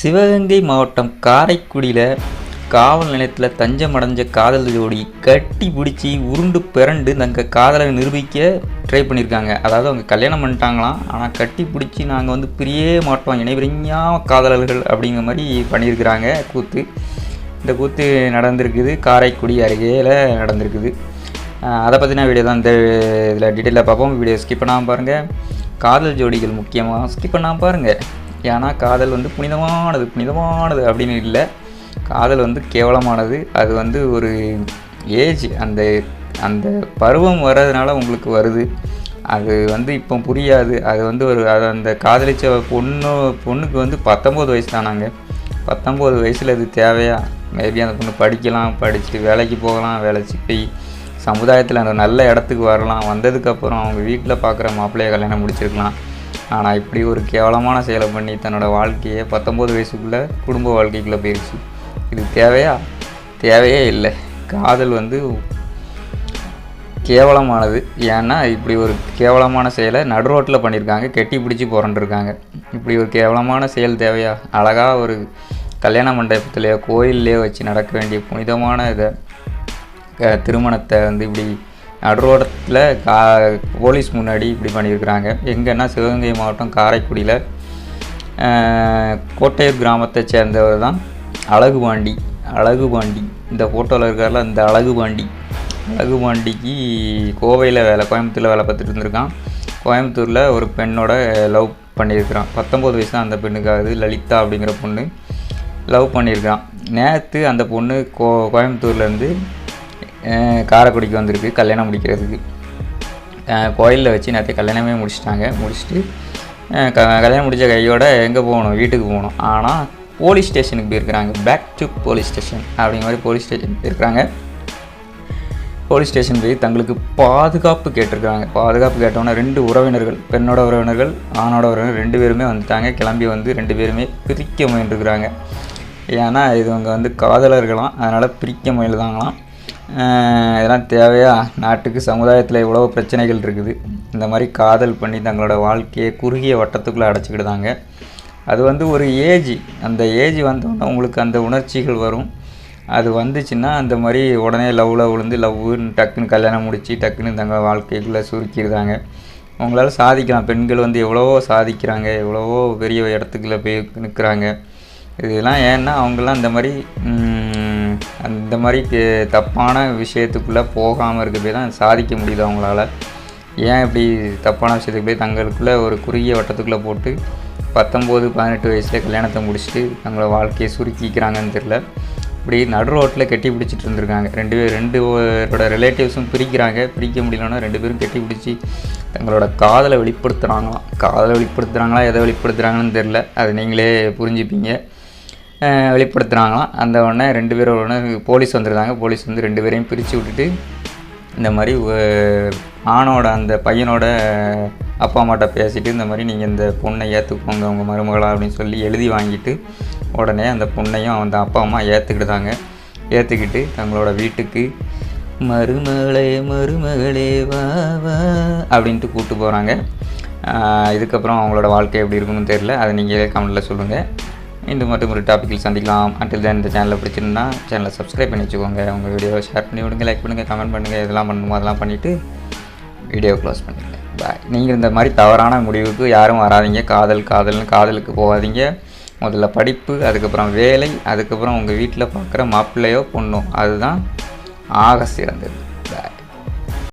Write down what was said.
சிவகங்கை மாவட்டம் காரைக்குடியில் காவல் நிலையத்தில் தஞ்சம் அடைஞ்ச காதல் ஜோடி கட்டி பிடிச்சி உருண்டு பிறண்டு தங்க காதலை நிரூபிக்க ட்ரை பண்ணியிருக்காங்க அதாவது அவங்க கல்யாணம் பண்ணிட்டாங்களாம். ஆனால் கட்டி பிடிச்சி நாங்கள் வந்து பிரியே மாட்டோம். இணைபிரிஞ்சா காதலர்கள் அப்படிங்கிற மாதிரி பண்ணியிருக்கிறாங்க. கூத்து. இந்த கூத்து நடந்திருக்குது. காரைக்குடி அருகேயில் நடந்திருக்குது. அதை பற்றின வீடியோ தான் இந்த இதில் டீட்டெயிலாக பார்ப்போம். வீடியோ ஸ்கிப் பண்ணாமல் பாருங்கள் காதல் ஜோடிகள் முக்கியமாக ஸ்கிப் பண்ணாமல் பாருங்கள் ஏன்னா காதல் வந்து புனிதமானது புனிதமானது அப்படின்னு இல்லை. காதல் வந்து கேவலமானது. அது வந்து ஒரு ஏஜ் அந்த அந்த பருவம் வர்றதுனால உங்களுக்கு வருது. அது வந்து இப்போ புரியாது. அது வந்து ஒரு அது அந்த காதலிச்ச பொண்ணு பொண்ணுக்கு வந்து பத்தொம்போது வயசு தானாங்க பத்தொம்போது வயசில் இது தேவையா? மேபி அந்த பொண்ணு படிக்கலாம் படிச்சுட்டு வேலைக்கு போகலாம் வேலைக்கு போய் சமுதாயத்தில் அந்த நல்ல இடத்துக்கு வரலாம். வந்ததுக்கப்புறம் அவங்க வீட்டில் பார்க்குற மாப்பிள்ளைய கல்யாணம் முடிச்சிருக்கலாம். ஆனால் இப்படி ஒரு கேவலமான செயலை பண்ணி தன்னோட வாழ்க்கையை பத்தொம்போது வயசுக்குள்ளே குடும்ப வாழ்க்கைக்குள்ளே போயிடுச்சு இது தேவையா? தேவையே இல்லை. காதல் வந்து கேவலமானது. ஏன்னா இப்படி ஒரு கேவலமான செயலை நடு ரோட்டில் பண்ணியிருக்காங்க. கெட்டி பிடிச்சி புரண்டிருக்காங்க இப்படி ஒரு கேவலமான செயல் தேவையா? அழகாக ஒரு கல்யாண மண்டபத்திலேயோ கோயில்லையோ வச்சு நடக்க வேண்டிய புனிதமான இதை திருமணத்தை வந்து இப்படி நடுரோடத்தில் கா போலீஸ் முன்னாடி இப்படி பண்ணியிருக்கிறாங்க. எங்கன்னா சிவகங்கை மாவட்டம் காரைக்குடியில் கோட்டையூர் கிராமத்தை சேர்ந்தவர் தான் அழகுபாண்டி. அழகுபாண்டி. இந்த ஃபோட்டோவில் இருக்கார்ல இந்த அழகுபாண்டி. அழகுபாண்டிக்கு கோவையில் வேலை கோயம்புத்தூரில் வேலை பார்த்துட்டு இருந்திருக்கான். கோயம்புத்தூரில் ஒரு பெண்ணோட லவ் பண்ணியிருக்கிறான். பத்தொம்போது வயசு தான் அந்த பெண்ணுக்காகுது லலிதா அப்படிங்கிற பொண்ணு லவ் பண்ணியிருக்கான் நேற்று அந்த பொண்ணு கோ கோயம்புத்தூர்லேருந்து காரைக்குடிக்கு வந்திருக்கு கல்யாணம் முடிக்கிறதுக்கு. கோயிலில் வச்சு நேற்று கல்யாணமே முடிச்சிட்டாங்க. முடிச்சுட்டு க கல்யாணம் முடித்த கையோட எங்கே போகணும்? வீட்டுக்கு போகணும். ஆனால் போலீஸ் ஸ்டேஷனுக்கு போயிருக்கிறாங்க. பேக் டு போலீஸ் ஸ்டேஷன் அப்படிங்கிற மாதிரி போலீஸ் ஸ்டேஷன் போயிருக்கிறாங்க. போலீஸ் ஸ்டேஷன் போய் தங்களுக்கு பாதுகாப்பு கேட்டிருக்காங்க பாதுகாப்பு கேட்டோன்னே ரெண்டு உறவினர்கள் பெண்ணோட உறவினர்கள் ஆணோட உறவினர் ரெண்டு பேருமே வந்துட்டாங்க. கிளம்பி வந்து ரெண்டு பேருமே பிரிக்க முயன்றுருக்குறாங்க. ஏன்னா அங்கே வந்து காதலர்களாம். அதனால் பிரிக்க முயல்தாங்களாம் இதெல்லாம் தேவையா? நாட்டுக்கு சமுதாயத்தில் இவ்வளோ பிரச்சனைகள் இருக்குது. இந்த மாதிரி காதல் பண்ணி தங்களோட வாழ்க்கையை குறுகிய வட்டத்துக்குள்ளே அடைச்சிக்கிடுதாங்க. அது வந்து ஒரு ஏஜ். அந்த ஏஜ் வந்தோடனே உங்களுக்கு அந்த உணர்ச்சிகள் வரும். அது வந்துச்சுன்னா அந்த மாதிரி உடனே லவ்வில் விழுந்து லவ்னு டக்குன்னு கல்யாணம் முடித்து டக்குன்னு தங்கள் வாழ்க்கைக்குள்ளே சுருக்கிடுதாங்க. உங்களால் சாதிக்கலாம். பெண்கள் வந்து எவ்வளவோ சாதிக்கிறாங்க. எவ்வளவோ பெரிய இடத்துக்குள்ளே போய் நிற்கிறாங்க இதெல்லாம் ஏன்னா அவங்களாம் இந்த மாதிரி அந்த மாதிரி தப்பான விஷயத்துக்குள்ளே போகாமல் இருக்க தான் சாதிக்க முடியுது அவங்களால. ஏன் இப்படி தப்பான விஷயத்துக்கு போய் தங்களுக்குள்ளே ஒரு குறுகிய வட்டத்துக்குள்ளே போட்டு பத்தொம்போது பதினெட்டு வயசில் கல்யாணத்தை முடிச்சுட்டு தங்களோட வாழ்க்கையை சுருக்கிக்கிறாங்கன்னு தெரில இப்படி நடு ரோட்டில் கட்டி பிடிச்சிட்டு இருந்திருக்காங்க. ரெண்டு பேர் ரெண்டு பேரோட ரிலேட்டிவ்ஸும் பிரிக்கிறாங்க. பிரிக்க முடியலன்னா ரெண்டு பேரும் கட்டி பிடிச்சி தங்களோட காதலை வெளிப்படுத்துகிறாங்களாம் காதலை வெளிப்படுத்துகிறாங்களா எதை வெளிப்படுத்துகிறாங்கன்னு தெரில அதை நீங்களே புரிஞ்சுப்பீங்க. வெளிப்படுத்துனாங்களாம் வெளிப்படுத்துகிறாங்களாம் அந்த உடனே ரெண்டு பேரும் உடனே போலீஸ் வந்துருந்தாங்க. போலீஸ் வந்து ரெண்டு பேரையும் பிரித்து விட்டுட்டு இந்த மாதிரி ஆணோட அந்த பையனோட அப்பா அம்மாட்ட பேசிட்டு இந்த மாதிரி நீங்கள் இந்த பொண்ணை ஏற்றுக்கோங்க உங்கள் மருமகளா அப்படின்னு சொல்லி எழுதி வாங்கிட்டு உடனே அந்த பொண்ணையும் அந்த அப்பா அம்மா ஏற்றுக்கிட்டாங்க ஏற்றுக்கிட்டு தங்களோட வீட்டுக்கு மருமகளே மருமகளே வா வா அப்படின்ட்டு கூப்பிட்டு போகிறாங்க இதுக்கப்புறம் அவங்களோட வாழ்க்கை எப்படி இருக்குன்னு தெரில அதை நீங்களே கமெண்டில் சொல்லுங்கள் இந்த மட்டும் ஒரு டாப்பிக்கில் சந்திக்கலாம். அண்டில் தான் இந்த சேனலை பிடிச்சிருந்தா சேனலை சப்ஸ்கிரைப் பண்ணி வச்சுக்கோங்க. உங்கள் வீடியோவை ஷேர் பண்ணி விடுங்க லைக் பண்ணுங்கள் கமெண்ட் பண்ணுங்கள் இதெல்லாம் பண்ணணுமோ அதெல்லாம் பண்ணிவிட்டு வீடியோ க்ளோஸ் பண்ணிடுங்க. பாய் நீங்கள் இந்த மாதிரி தவறான முடிவுக்கு யாரும் வராதீங்க. காதல் காதல்னு காதலுக்கு போகாதீங்க. முதல்ல படிப்பு அதுக்கப்புறம் வேலை அதுக்கப்புறம் உங்கள் வீட்டில் பார்க்குற மாப்பிள்ளையோ பொண்ணோ. அதுதான் ஆக சிறந்தது.